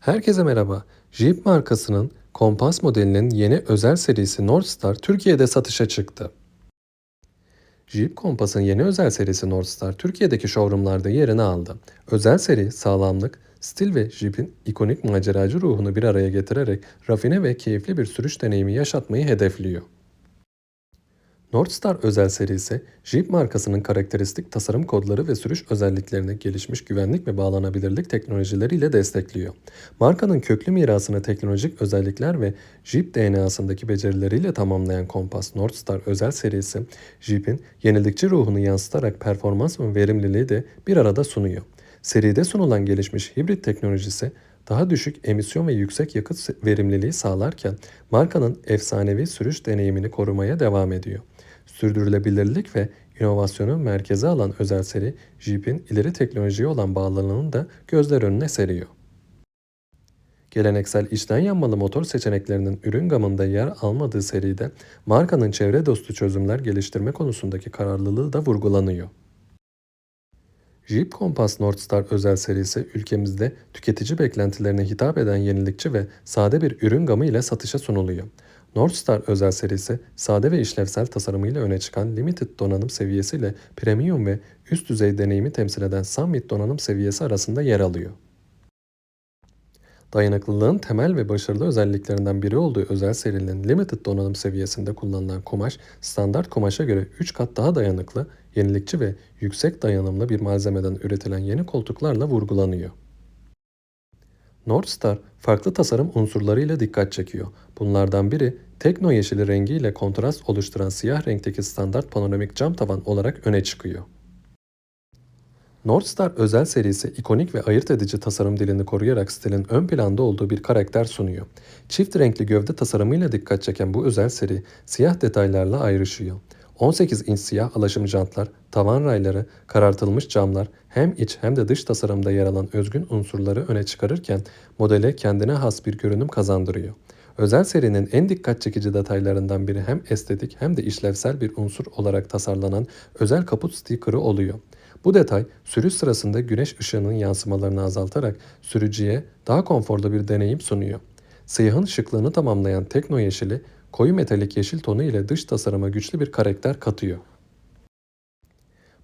Herkese merhaba. Jeep markasının Compass modelinin yeni özel serisi Northstar Türkiye'de satışa çıktı. Jeep Compass'ın yeni özel serisi Northstar Türkiye'deki showroomlarda yerini aldı. Özel seri sağlamlık, stil ve Jeep'in ikonik maceracı ruhunu bir araya getirerek rafine ve keyifli bir sürüş deneyimi yaşatmayı hedefliyor. Northstar özel serisi, Jeep markasının karakteristik tasarım kodları ve sürüş özelliklerini gelişmiş güvenlik ve bağlanabilirlik teknolojileriyle destekliyor. Markanın köklü mirasını teknolojik özellikler ve Jeep DNA'sındaki becerileriyle tamamlayan Compass Northstar özel serisi, Jeep'in yenilikçi ruhunu yansıtarak performans ve verimliliği de bir arada sunuyor. Seride sunulan gelişmiş hibrit teknolojisi, daha düşük emisyon ve yüksek yakıt verimliliği sağlarken markanın efsanevi sürüş deneyimini korumaya devam ediyor. Sürdürülebilirlik ve inovasyonu merkeze alan özel seri, Jeep'in ileri teknolojiye olan bağlılığını da gözler önüne seriyor. Geleneksel içten yanmalı motor seçeneklerinin ürün gamında yer almadığı seride markanın çevre dostu çözümler geliştirme konusundaki kararlılığı da vurgulanıyor. Jeep Compass Northstar özel serisi ülkemizde tüketici beklentilerine hitap eden yenilikçi ve sade bir ürün gamı ile satışa sunuluyor. Northstar özel serisi sade ve işlevsel tasarımıyla öne çıkan limited donanım seviyesiyle premium ve üst düzey deneyimi temsil eden summit donanım seviyesi arasında yer alıyor. Dayanıklılığın temel ve başarılı özelliklerinden biri olduğu özel serinin limited donanım seviyesinde kullanılan kumaş, standart kumaşa göre 3 kat daha dayanıklı, yenilikçi ve yüksek dayanımlı bir malzemeden üretilen yeni koltuklarla vurgulanıyor. Northstar farklı tasarım unsurlarıyla dikkat çekiyor. Bunlardan biri tekno yeşili rengiyle kontrast oluşturan siyah renkteki standart panoramik cam tavan olarak öne çıkıyor. Northstar özel serisi ikonik ve ayırt edici tasarım dilini koruyarak stilin ön planda olduğu bir karakter sunuyor. Çift renkli gövde tasarımıyla dikkat çeken bu özel seri siyah detaylarla ayrışıyor. 18 inç siyah alaşım jantlar, tavan rayları, karartılmış camlar hem iç hem de dış tasarımda yer alan özgün unsurları öne çıkarırken modele kendine has bir görünüm kazandırıyor. Özel serinin en dikkat çekici detaylarından biri hem estetik hem de işlevsel bir unsur olarak tasarlanan özel kaput sticker'ı oluyor. Bu detay sürüş sırasında güneş ışığının yansımalarını azaltarak sürücüye daha konforlu bir deneyim sunuyor. Siyahın şıklığını tamamlayan tekno yeşili koyu metalik yeşil tonu ile dış tasarıma güçlü bir karakter katıyor.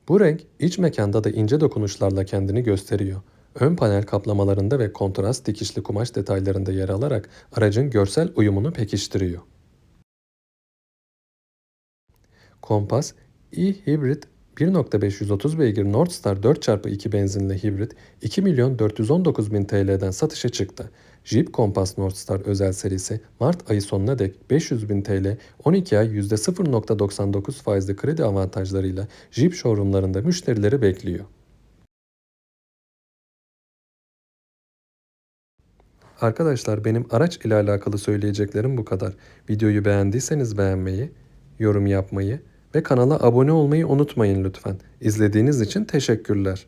Bu renk iç mekanda da ince dokunuşlarla kendini gösteriyor. Ön panel kaplamalarında ve kontrast dikişli kumaş detaylarında yer alarak aracın görsel uyumunu pekiştiriyor. Kompas e-Hybrid 1.530 beygir Northstar 4x2 benzinli hibrit 2 milyon 419 bin TL'den satışa çıktı. Jeep Compass Northstar özel serisi Mart ayı sonuna dek 500 bin TL 12 ay %0.99 faizli kredi avantajlarıyla Jeep showroomlarında müşterileri bekliyor. Arkadaşlar benim araç ile alakalı söyleyeceklerim bu kadar. Videoyu beğendiyseniz beğenmeyi, yorum yapmayı ve kanala abone olmayı unutmayın lütfen. İzlediğiniz için teşekkürler.